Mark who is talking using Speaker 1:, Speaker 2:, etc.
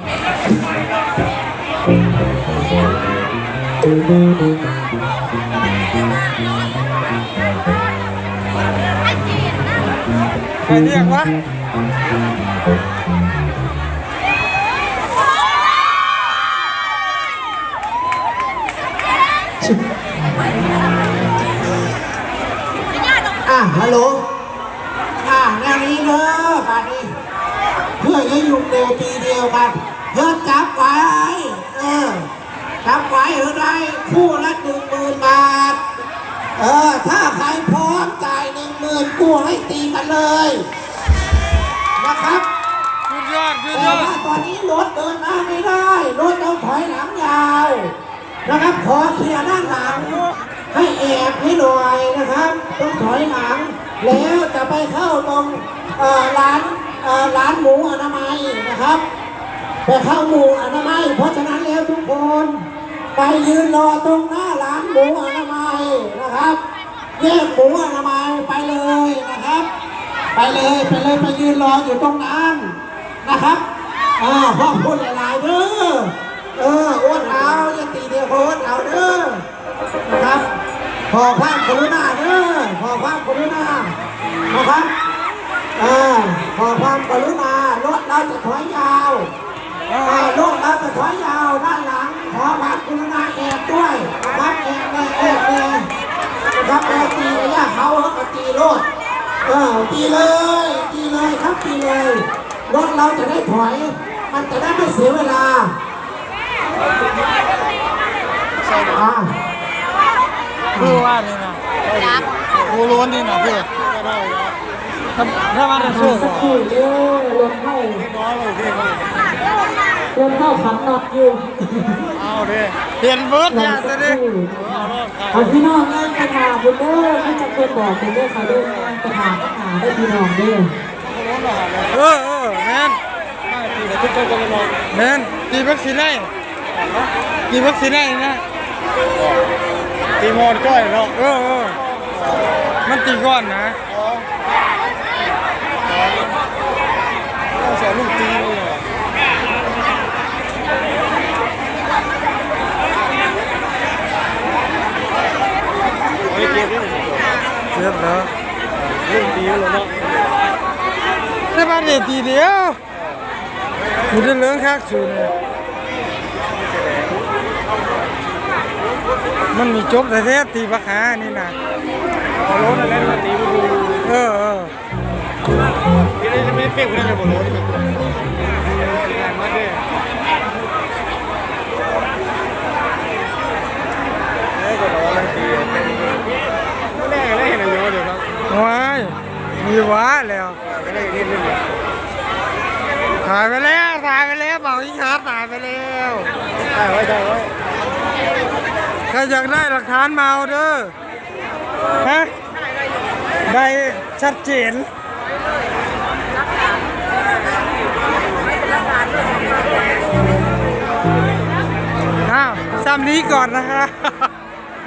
Speaker 1: ใครเรียกวะ
Speaker 2: อะฮัลโหล อะแนนี้เนอะบาดนี้เพื่อจะอยู่เดียวปีเดียวกัน เพื่อจับไว้เออจับไว้เออได้คู่ละหนึ่งหมื่นบาท เออ ถ้าใครพร้อมจ่ายหนึ่งหมื่นกู้ให้ตีกันเลย นะครับ
Speaker 1: สุดยอดสุดย
Speaker 2: แต่
Speaker 1: อด
Speaker 2: ว่าตอนนี้รถเดินหน้าไม่ได้รถต้องถอยหลังยาว นะครับขอเคลียร์ด้านหลัง ให้แอบให้หน่อยนะครับ ต้องถอยหลัง แล้วจะไปเข้าตรงเอ่อร้านเอ่อร้านหมูอนามัยนะครับ ไปเข้าหมูอนามัย เพราะฉะนั้นแล้วทุกคน ไปยืนรอตรงหน้าร้านหมูอนามัยนะครับแยกหมูอนามัยไปเลยนะครับ ไปเลยไปเลยไปยืนรออยู่ตรงนั้นนะครับอ่าพ่อพูดหลายๆเด้อเอออ้วนเอาอย่าตีเดียวโคนเอาเด้อนะครับขอความกรุณาเด้อขอความกรุณานะครับเออขอความกรุณารถเราจะถอยยาว เออรถเราจะถอยยาวด้านหลัง ขอความกรุณาแอบด้วยนะครับแอบเลยแอบเลยนะครับแล้วตีระยะเขาเขาก็ตีรถเออตีเลย ตีเลยครับตีเลยรถเราจะได้ถอย มันจะได้ไม่เสียเวลาอ่า
Speaker 1: คือว่านี่นะกูล้วนนี่นะพี่ ถ้าถ้ามาจะสู้
Speaker 2: สักครู่เดียวรถเข้า
Speaker 1: น้อยเลยพี่
Speaker 2: รถเข้าขันน็อตอยู่
Speaker 1: เอาดิเปลี่ยนเบิร์ดเนี่ยจะดิ
Speaker 3: เอาพี่น้องงานกระถาบุญเด้อที่จะเป็นบอกเป็นเด้อค่ะเด้องานกระถากระถาได้พี่น้องเด้อ
Speaker 1: เออเออแมนแมนตีวัคซีนได้ตีวัคซีนได้นะ
Speaker 4: ตีมอนก้อยเนาะ
Speaker 1: เออเออมันตีก้อนนะ
Speaker 4: ต้อง สอนลูกตีเลยอะโอ้ยเก็บด้วย
Speaker 1: เจ็บแล้ว
Speaker 4: ลูกตีเลยเนาะ
Speaker 1: ถ้ามาเด็ดทีเดียวมันจะเหลืองคักสูเนี่ยมันมีจบแต่แท้ตีบักหานี่นะ
Speaker 4: เอารถอะไรมาตีไปดู
Speaker 1: เออ เออ
Speaker 4: พี่ได้จะไม่เป๊กกูได้เลยบอกรถแรงมากเลยเอ้ยก็รออะไรตีไม่แน่เลยเห็นอะไรเยอะเดี๋ยวครับ
Speaker 1: ว้ายมีว้าแล้ว
Speaker 4: ก็ได้นิดนึง
Speaker 1: ถ่ายไปแล้วถ่ายไปแล้วเบาอีกครับถ่ายไปแล้ว
Speaker 4: ได้ไว้ได้ไว้
Speaker 1: ใครอยากได้หลักฐานมาเอาเด้อฮะได้ชัดเจน นี้ก่อนนะคะ